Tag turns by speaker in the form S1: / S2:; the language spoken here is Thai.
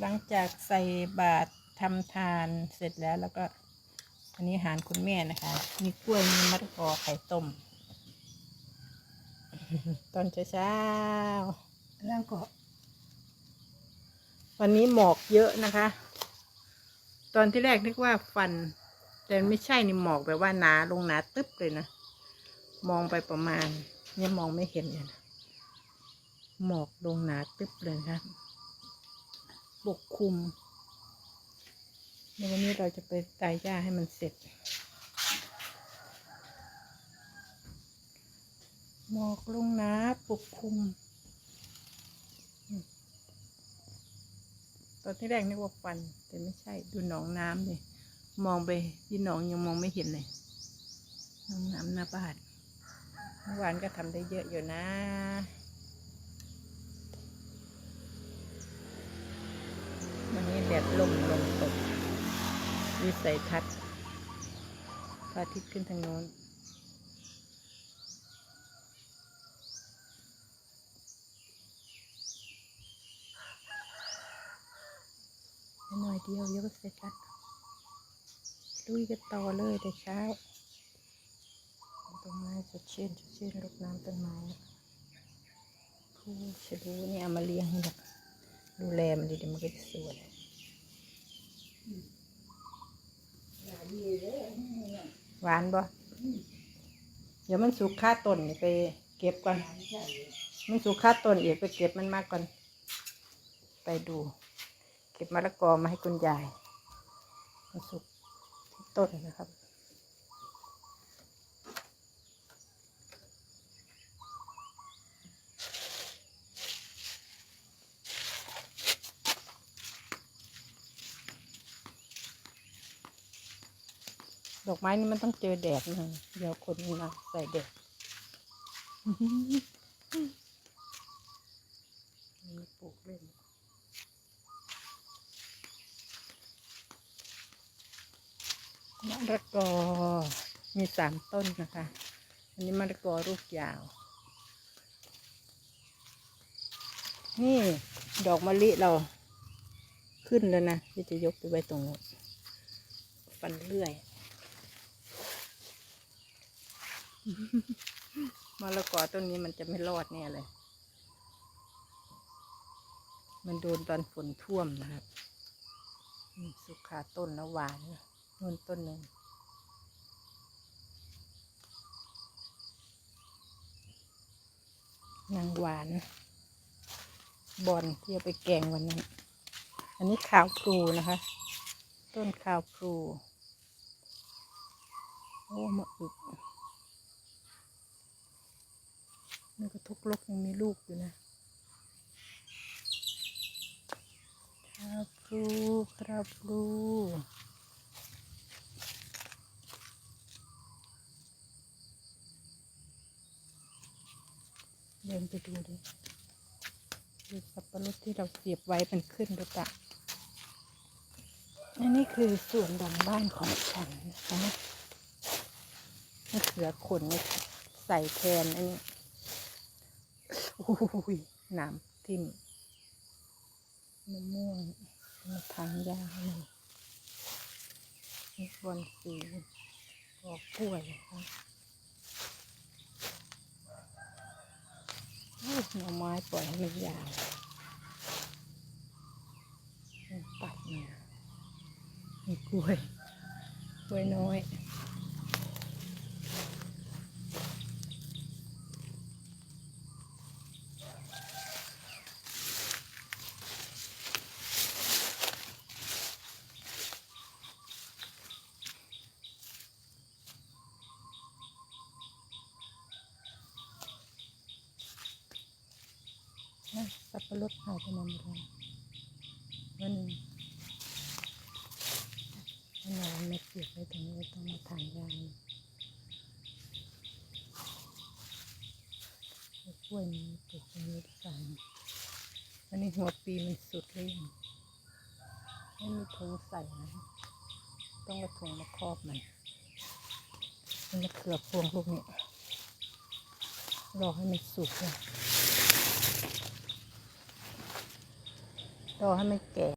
S1: หลังจากใส่บาตรทำทานเสร็จแล้วแล้วก็อันนี้อาหารคุณแม่นะคะ มีกล้วยมีมะละกอไข่ต้ม ตอนเช้า
S2: แล้วก็
S1: วันนี้หมอกเยอะนะคะ ตอนที่แรกนึกว่าฟัน แต่ไม่ใช่นี่หมอกแบบว่าหนาลงหนาตึ๊บเลยนะ มองไปประมาณเนี่ยมองไม่เห็นเลยนะหมอกลงหนาตึ๊บเลยนะคะ ปกคลุมในวันนี้เราจะไปตายหญ้าให้มันเสร็จ หมอกลงนาปกคลุมอืมตอนที่แรกนึกว่าฟัน แต่ไม่ใช่ดูหนองน้ำเลยมองไปที่หนองยังมองไม่เห็นเลยหนองน้ำหน้าบ้านเมื่อวานก็ทำได้เยอะอยู่นะ วันนี้แดดลมลมตกวิ สัยทัศน์พระอาทิตย์ขึ้นทางโน้นหน่อยเดียวเยอะเสร็จแล้วลุยกันต่อเลยแต่เช้าต้นไม้สดชื่นสดชื่นรดน้ำต้นไม้ผู้ชะลูนี่เอามาเลี้ยงให้แบบดูแลมันดีๆมันก็จะสวย หวานบ่เดี๋ยวมันสุกค่าต้นไปเก็บก่อน มันสุกค่าต้นเอีกไปเก็บมันมากก่อน ไปดู เก็บมะละกอมาให้คุณยาย มันสุกที่ต้นนะครับ ดอกไม้นี่มันต้องเจอแดดหน่อยเดี๋ยวคนนมาใส่แดดนี่ปลูกเล่นมะละกอ มีสามต้นนะคะ อันนี้มะละกอลูกยาว นี่ดอกมะลิเราขึ้นแล้วนะที่จะยกไปไว้ตรงนู้นฟันเลื่อย มะละกอต้นนี้มันจะไม่รอดแน่เลย มันโดนตอนฝนท่วมนะครับสุขาต้นแล้วหวานนู่นต้นหนึ่งนางหวาน บอลที่เอาไปแกงวันนั้น อันนี้ข้าวพลูนะคะ ต้นข้าวพลูโอ้มะอึก นี่ก็ทุกลกยังมีลูกอยู่นะข้าวพลูข้าวพลูเดินไปดูดิดูสับปะรดที่เราเสียบไว้มันขึ้นหรือเปล่าอันนี้คือส่วนดังบ้านของฉันนะคะมะเขือขนใส่แทนอันนี้ อ้ยน้ำทิ่มมะม่วงมะทางยาวมันมีบอนสีดอกกล้วยนะคะหน่อไม้ปล่อยให้มันยาวตัดมามีกล้วย กล้วยน้อย นะสับปะรดหายไปไหนหมดเลยวันนี้วันไหนไม่เก็บไว้ตรงนี้ต้องมาทานยางกล้วยนี้ปลูกตรงนี้ด้วยกันอันนี้หัวปีมันสุดเลยไม่มีถุงใส่นะต้องเอาถุงมาครอบมันมันมะเขือบพวงลูกนี้รอให้มันสุกเลย รอให้มันแก่